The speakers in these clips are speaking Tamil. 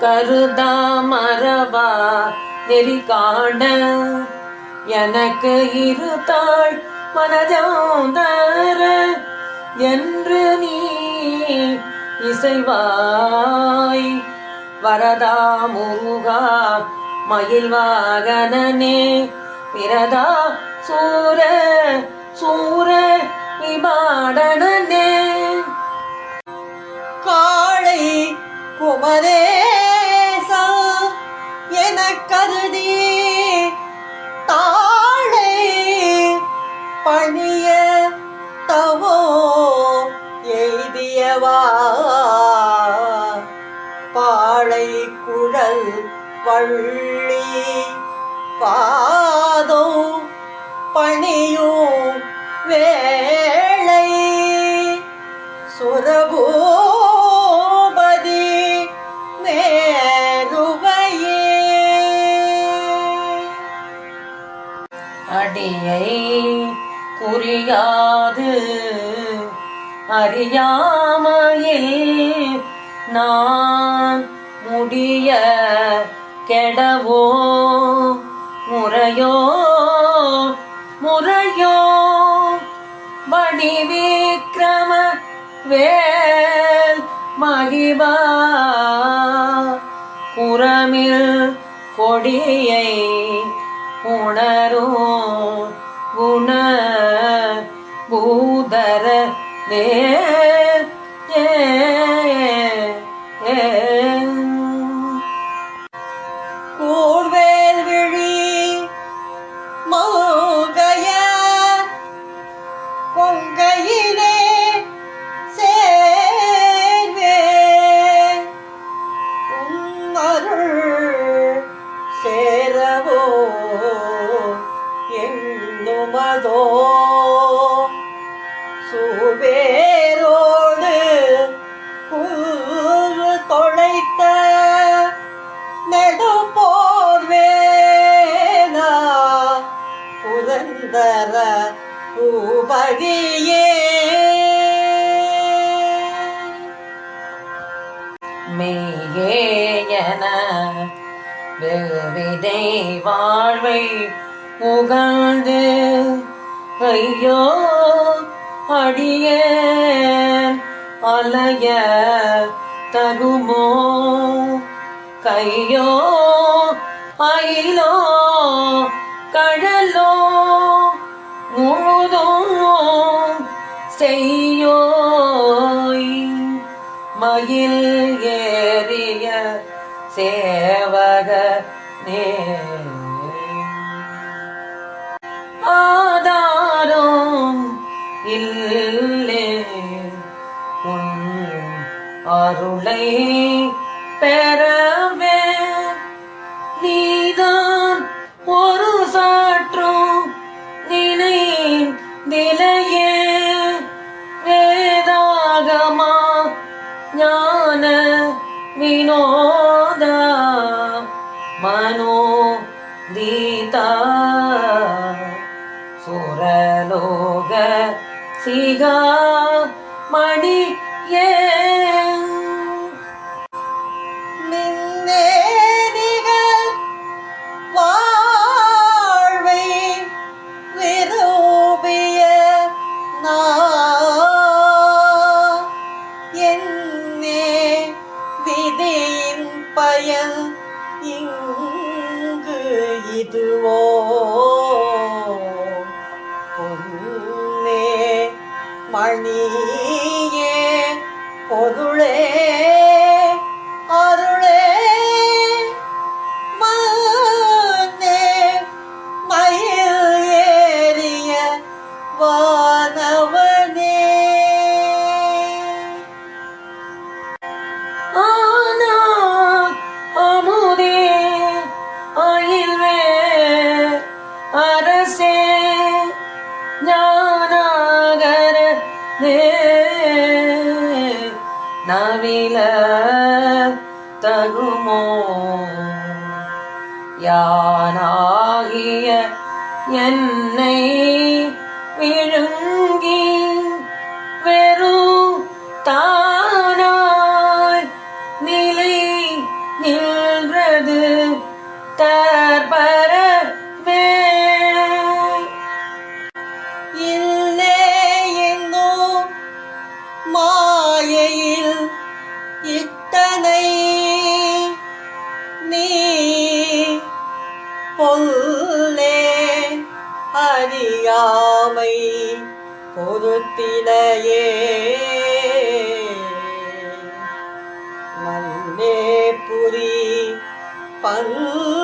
கருதா மரபா நெறி காண. எனக்கு இருத்தாள் மனஜாந்தர என்று நீ இசைவாய். வரதா முருகா மயில் வாகனனே. பிரதா சூர சூர பணிய தவோ எய்தியவா? பாழை குழல் வள்ளி பாதோ பணியும் வேளை. சுரபூபதி மேருவையே. அடியை புரியாது. அறியாமையில் நான் முடிய கெடவோ? முறையோ? முறையோ? வடிவிக்ரம வேல் மகிபா? புறமில் கொடியை உணரும் குண பூதர நே ஏ, ஏ. கூர்வேல் விழி மௌகைய கொங்கையிலே சேர்வே உன்னருள் சேரவோ சுந்தர பூபதியே. மெய்யேயன வெவ்விதை வாழ்வை உகழ்ந்து ஐயோ அடியேன் அலைய தகுமோ? கையோ அயிலோ கழ செய்யோய். மயில் ஏறிய சேவக நே. ஆதாரம் இல்லே. உன் அருளை பெறவே. நீதான் ஒரு சாற்றும் நினை நிலையே வினோதா மனோ தீதா சுரலோக மணியே பொருளே. நவில தகுமோ? யானாகிய என்னை விழுங்க அறியாமை பொருத்தினையே. மன்னே புரி பன்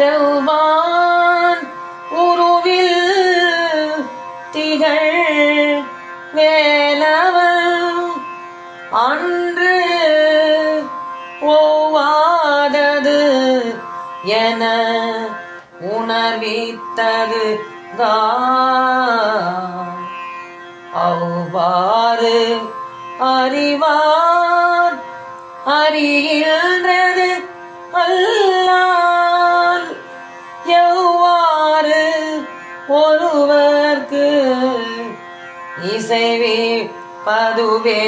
செவ்வான் உருவில் திகழ் வேலவன் அன்று ஓவாதது என உணர்வித்தது அவ்வாறு அறிவார் அறியில் ஒருவர்க்கு இசைவி பதுவே.